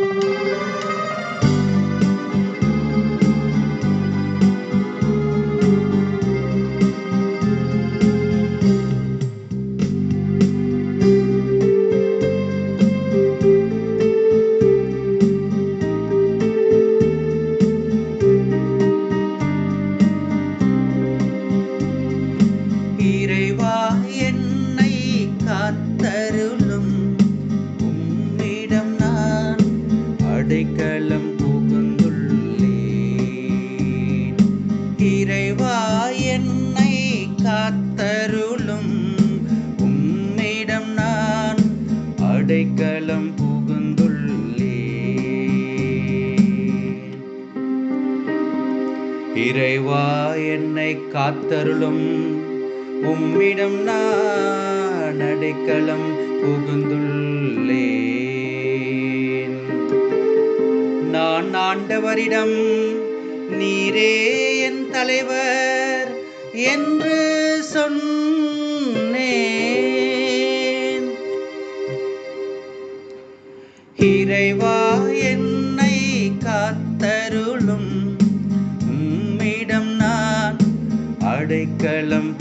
இறைவா இறைவா என்னை காத்தருளும். உம்மிடம் நான் அடைக்கலம் புகுந்துள்ளே இறைவா என்னை காத்தருளும். உம்மிடம் நான் அடைக்கலம் புகுந்துள்ளேன். நான் ஆண்டவரிடம் நீரே என் தலைவர் என்று சொன்னேன். இறைவா என்னை காத்தருளும். உம்மிடம் நான் அடைக்கலம்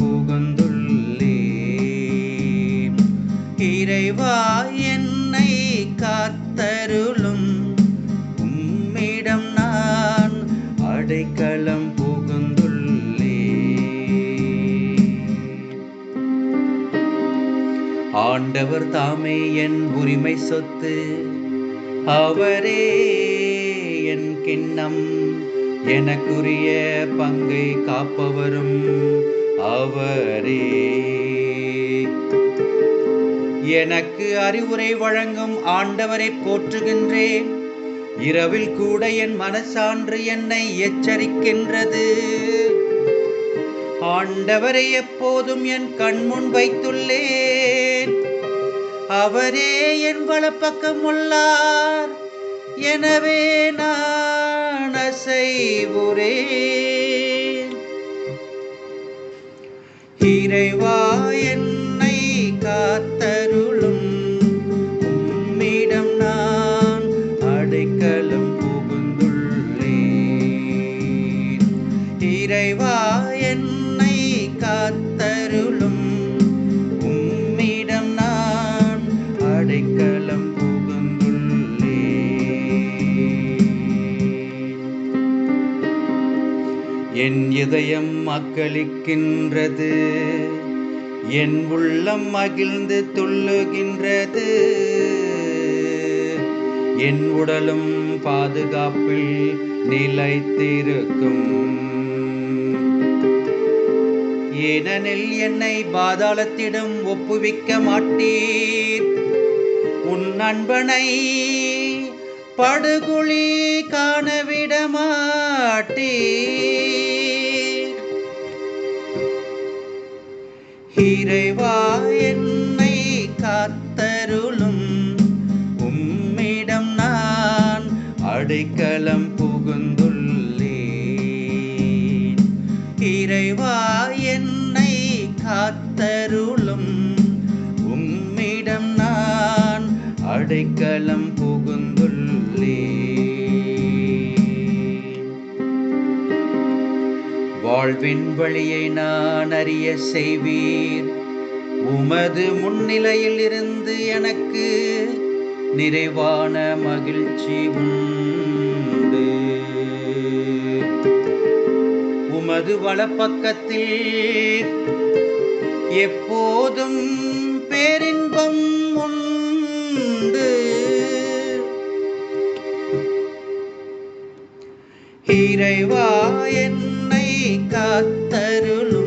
களம் புகுந்துள்ளே. ஆண்டவர் தாமே என் உரிமை சொத்து அவரே என் கிண்ணம். எனக்குரிய பங்கை காப்பவரும் அவரே. எனக்கு அறிவுரை வழங்கும் ஆண்டவரை போற்றுகின்றேன். இரவில் கூட என் மனசான்று என்னை எச்சரிக்கின்றது. ஆண்டவரை எப்போதும் என் கண்முன் வைத்துள்ளேன். அவரே என் வலப்பக்கம் உள்ளார். எனவே நான் அசைவுரே இறைவா புகுந்துள்ளேன் இறைவா என்னை காத்தருளும். உம்மிடம் நான் அடைக்கலம் புகுந்துள்ளே என் இதயம் மக்களிக்கின்றது என் உள்ளம் மகிழ்ந்து துள்ளுகின்றது. என் உடலும் பாதுகாப்பில் நிலைத்திருக்கும். ஏனெனில் என்னை பாதாளத்திடம் ஒப்புவிக்க மாட்டீர். உன் நண்பனை படுகுழி காணவிட மாட்டீர். இறைவா என்னை காத்தருளும். உம்மிடம் நான் அடைக்கலம் புகுந்துள்ளேன். இறைவா காத்தருளும். உம்மிடம் நான் அடைக்கலம் புகுந்துள்ளேன். வாழ்வின் வழியை நான் அறிய செய்வீர். உமது முன்னிலையில் இருந்து எனக்கு நிறைவான மகிழ்ச்சி உண்டு. உமது வலப்பக்கத்தில் எப்போதும் பேரின்பம் உண்டு. இறைவா என்னை காத்தருளும்.